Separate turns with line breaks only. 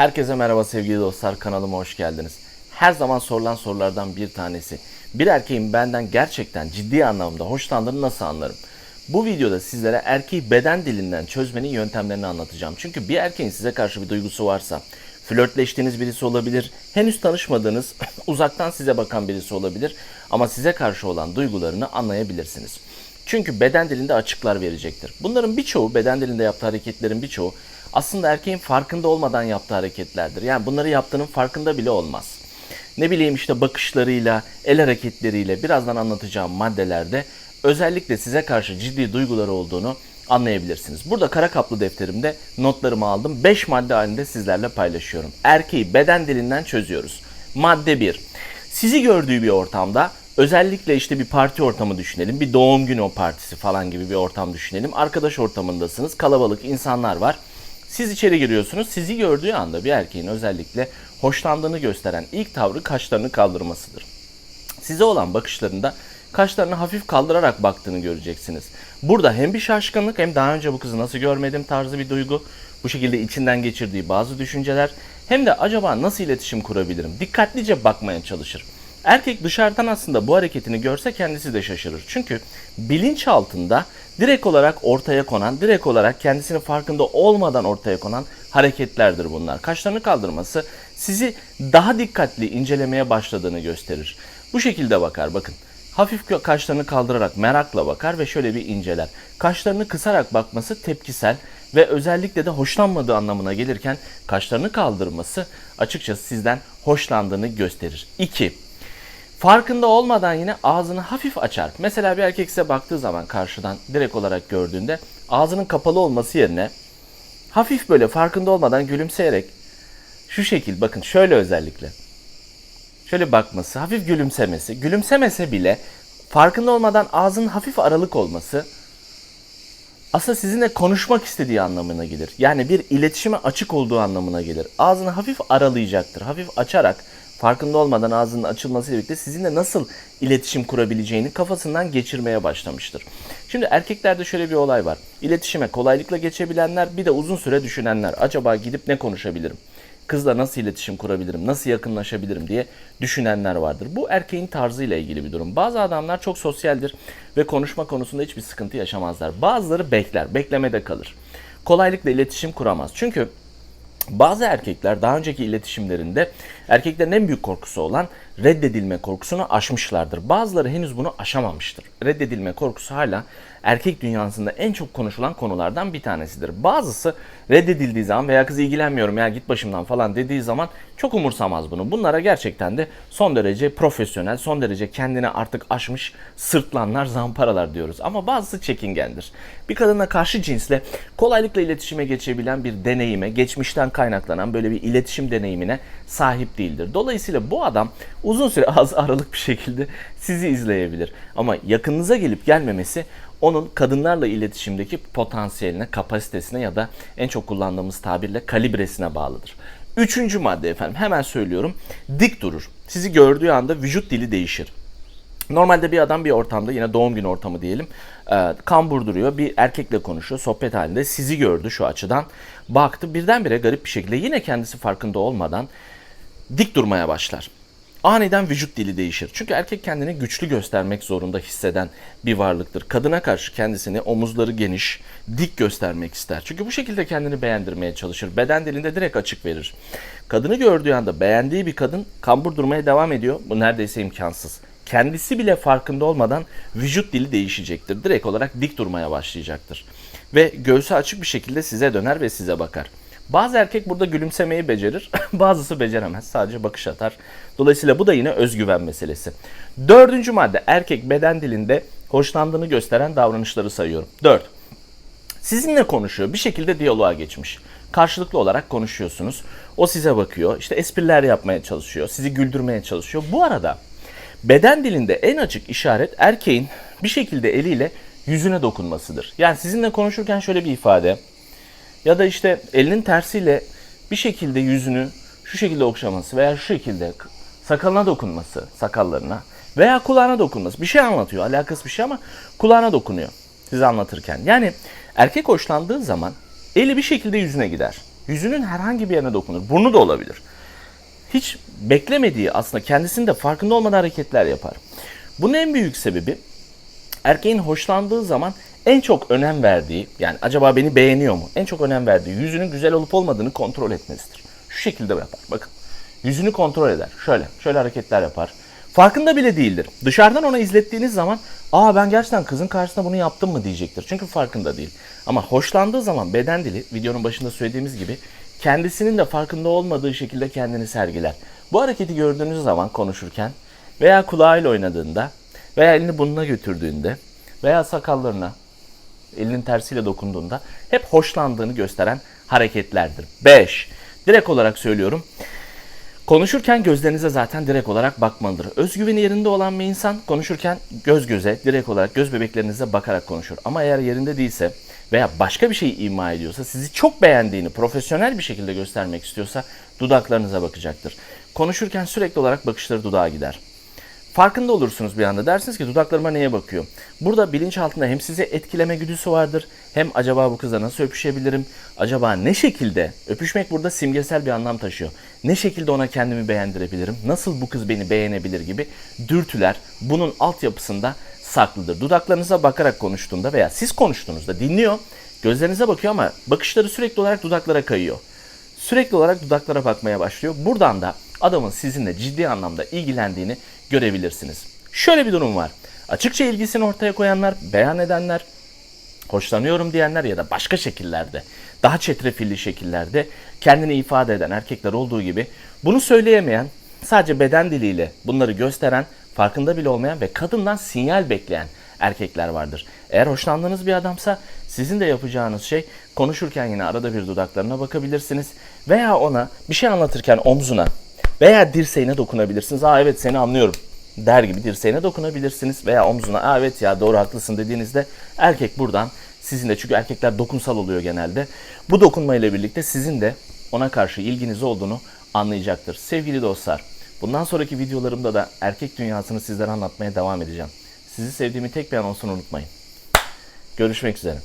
Herkese merhaba sevgili dostlar kanalıma hoş geldiniz. Her zaman sorulan sorulardan bir tanesi. Bir erkeğin benden gerçekten ciddi anlamda hoşlandığını nasıl anlarım? Bu videoda sizlere erkeği beden dilinden çözmenin yöntemlerini anlatacağım. Çünkü bir erkeğin size karşı bir duygusu varsa, flörtleştiğiniz birisi olabilir, henüz tanışmadığınız, uzaktan size bakan birisi olabilir ama size karşı olan duygularını anlayabilirsiniz. Çünkü beden dilinde açıklar verecektir. Bunların birçoğu, beden dilinde yaptığı hareketlerin birçoğu aslında erkeğin farkında olmadan yaptığı hareketlerdir. Yani bunları yaptığının farkında bile olmaz. Ne bileyim işte bakışlarıyla, el hareketleriyle birazdan anlatacağım maddelerde özellikle size karşı ciddi duyguları olduğunu anlayabilirsiniz. Burada kara kaplı defterimde notlarımı aldım. 5 madde halinde sizlerle paylaşıyorum. Erkeği beden dilinden çözüyoruz. Madde 1. Sizi gördüğü bir ortamda özellikle işte bir parti ortamı düşünelim. Bir doğum günü partisi falan gibi bir ortam düşünelim. Arkadaş ortamındasınız. Kalabalık insanlar var. Siz içeri giriyorsunuz. Sizi gördüğü anda bir erkeğin özellikle hoşlandığını gösteren ilk tavrı kaşlarını kaldırmasıdır. Size olan bakışlarında kaşlarını hafif kaldırarak baktığını göreceksiniz. Burada hem bir şaşkınlık hem daha önce bu kızı nasıl görmedim tarzı bir duygu, bu şekilde içinden geçirdiği bazı düşünceler hem de acaba nasıl iletişim kurabilirim? Dikkatlice bakmaya çalışır. Erkek dışarıdan aslında bu hareketini görse kendisi de şaşırır. Çünkü bilinç altında direkt olarak ortaya konan, direkt olarak kendisinin farkında olmadan ortaya konan hareketlerdir bunlar. Kaşlarını kaldırması sizi daha dikkatli incelemeye başladığını gösterir. Bu şekilde bakar bakın. Hafif kaşlarını kaldırarak merakla bakar ve şöyle bir inceler. Kaşlarını kısarak bakması tepkisel ve özellikle de hoşlanmadığı anlamına gelirken kaşlarını kaldırması açıkçası sizden hoşlandığını gösterir. 2. Farkında olmadan yine ağzını hafif açar. Mesela bir erkek size baktığı zaman karşıdan direkt olarak gördüğünde ağzının kapalı olması yerine hafif böyle farkında olmadan gülümseyerek şu şekil bakın şöyle özellikle şöyle bakması, hafif gülümsemesi, gülümsemese bile farkında olmadan ağzının hafif aralık olması aslında sizinle konuşmak istediği anlamına gelir. Yani bir iletişime açık olduğu anlamına gelir. Ağzını hafif aralayacaktır. Hafif açarak farkında olmadan ağzının açılmasıyla birlikte sizinle nasıl iletişim kurabileceğini kafasından geçirmeye başlamıştır. Şimdi erkeklerde şöyle bir olay var. İletişime kolaylıkla geçebilenler bir de uzun süre düşünenler. Acaba gidip ne konuşabilirim? Kızla nasıl iletişim kurabilirim, nasıl yakınlaşabilirim diye düşünenler vardır. Bu erkeğin tarzıyla ilgili bir durum. Bazı adamlar çok sosyaldir ve konuşma konusunda hiçbir sıkıntı yaşamazlar. Bazıları bekler, beklemede kalır. Kolaylıkla iletişim kuramaz. Çünkü bazı erkekler daha önceki iletişimlerinde erkeklerin en büyük korkusu olan reddedilme korkusunu aşmışlardır. Bazıları henüz bunu aşamamıştır. Reddedilme korkusu hala erkek dünyasında en çok konuşulan konulardan bir tanesidir. Bazısı reddedildiği zaman veya kız ilgilenmiyorum ya git başımdan falan dediği zaman çok umursamaz bunu. Bunlara gerçekten de son derece profesyonel, son derece kendini artık aşmış sırtlanlar, zamparalar diyoruz. Ama bazısı çekingendir. Bir kadına karşı cinsle kolaylıkla iletişime geçebilen bir deneyime, geçmişten kaynaklanan böyle bir iletişim deneyimine sahip değildir. Dolayısıyla bu adam uzun süre az aralık bir şekilde sizi izleyebilir. Ama yakınınıza gelip gelmemesi onun kadınlarla iletişimdeki potansiyeline, kapasitesine ya da en çok kullandığımız tabirle kalibresine bağlıdır. Üçüncü madde efendim hemen söylüyorum. Dik durur. Sizi gördüğü anda vücut dili değişir. Normalde bir adam bir ortamda yine doğum günü ortamı diyelim. E, kambur duruyor. Bir erkekle konuşuyor. Sohbet halinde sizi gördü şu açıdan. Baktı birdenbire garip bir şekilde yine kendisi farkında olmadan dik durmaya başlar. Aniden vücut dili değişir. Çünkü erkek kendini güçlü göstermek zorunda hisseden bir varlıktır. Kadına karşı kendisini omuzları geniş, dik göstermek ister. Çünkü bu şekilde kendini beğendirmeye çalışır. Beden dilinde direkt açık verir. Kadını gördüğü anda beğendiği bir kadın kambur durmaya devam ediyor. Bu neredeyse imkansız. Kendisi bile farkında olmadan vücut dili değişecektir. Direkt olarak dik durmaya başlayacaktır. Ve göğsü açık bir şekilde size döner ve size bakar. Bazı erkek burada gülümsemeyi becerir, bazısı beceremez. Sadece bakış atar. Dolayısıyla bu da yine özgüven meselesi. Dördüncü madde erkek beden dilinde hoşlandığını gösteren davranışları sayıyorum. Dört. Sizinle konuşuyor. Bir şekilde diyaloğa geçmiş. Karşılıklı olarak konuşuyorsunuz. O size bakıyor. İşte espriler yapmaya çalışıyor. Sizi güldürmeye çalışıyor. Bu arada beden dilinde en açık işaret erkeğin bir şekilde eliyle yüzüne dokunmasıdır. Yani sizinle konuşurken şöyle bir ifade ya da işte elinin tersiyle bir şekilde yüzünü şu şekilde okşaması veya şu şekilde sakalına dokunması, sakallarına veya kulağına dokunması. Bir şey anlatıyor, alakası bir şey ama kulağına dokunuyor size anlatırken. Yani erkek hoşlandığı zaman eli bir şekilde yüzüne gider. yüzünün herhangi bir yerine dokunur. Burnu da olabilir. Hiç beklemediği aslında kendisinde farkında olmadan hareketler yapar. Bunun en büyük sebebi erkeğin hoşlandığı zaman en çok önem verdiği yani acaba beni beğeniyor mu? En çok önem verdiği yüzünün güzel olup olmadığını kontrol etmesidir. Şu şekilde yapar. Bakın. Yüzünü kontrol eder. Şöyle, şöyle hareketler yapar. Farkında bile değildir. Dışarıdan ona izlettiğiniz zaman aa ben gerçekten kızın karşısında bunu yaptım mı diyecektir. Çünkü farkında değil. Ama hoşlandığı zaman beden dili videonun başında söylediğimiz gibi kendisinin de farkında olmadığı şekilde kendini sergiler. Bu hareketi gördüğünüz zaman konuşurken veya kulağıyla oynadığında veya elini burnuna götürdüğünde veya sakallarına elinin tersiyle dokunduğunda hep hoşlandığını gösteren hareketlerdir. 5. Direkt olarak söylüyorum. Konuşurken gözlerinize zaten direkt olarak bakmalıdır. Özgüveni yerinde olan bir insan konuşurken göz göze, direkt olarak göz bebeklerinize bakarak konuşur. Ama eğer yerinde değilse veya başka bir şey ima ediyorsa, sizi çok beğendiğini profesyonel bir şekilde göstermek istiyorsa dudaklarınıza bakacaktır. Konuşurken sürekli olarak bakışları dudağa gider. Farkında olursunuz bir anda. Dersiniz ki dudaklarıma neye bakıyor? Burada bilinçaltında hem sizi etkileme güdüsü vardır. Hem acaba bu kızla nasıl öpüşebilirim? Acaba ne şekilde? Öpüşmek burada simgesel bir anlam taşıyor. Ne şekilde ona kendimi beğendirebilirim? Nasıl bu kız beni beğenebilir gibi dürtüler bunun altyapısında saklıdır. Dudaklarınıza bakarak konuştuğunda veya siz konuştuğunuzda dinliyor. Gözlerinize bakıyor ama bakışları sürekli olarak dudaklara kayıyor sürekli olarak dudaklara bakmaya başlıyor. Buradan da adamın sizinle ciddi anlamda ilgilendiğini görebilirsiniz. Şöyle bir durum var. Açıkça ilgisini ortaya koyanlar, beyan edenler, hoşlanıyorum diyenler ya da başka şekillerde, daha çetrefilli şekillerde kendini ifade eden erkekler olduğu gibi bunu söyleyemeyen, sadece beden diliyle bunları gösteren, farkında bile olmayan ve kadından sinyal bekleyen erkekler vardır. Eğer hoşlandığınız bir adamsa sizin de yapacağınız şey konuşurken yine arada bir dudaklarına bakabilirsiniz veya ona bir şey anlatırken omzuna veya dirseğine dokunabilirsiniz. Aa evet seni anlıyorum der gibi dirseğine dokunabilirsiniz veya omzuna Aa, evet ya doğru haklısın dediğinizde erkek buradan sizin de çünkü erkekler dokunsal oluyor genelde. Bu dokunmayla birlikte sizin de ona karşı ilginiz olduğunu anlayacaktır. Sevgili dostlar, bundan sonraki videolarımda da erkek dünyasını sizlere anlatmaya devam edeceğim. Sizi sevdiğimi tek bir an olsun unutmayın. Görüşmek üzere.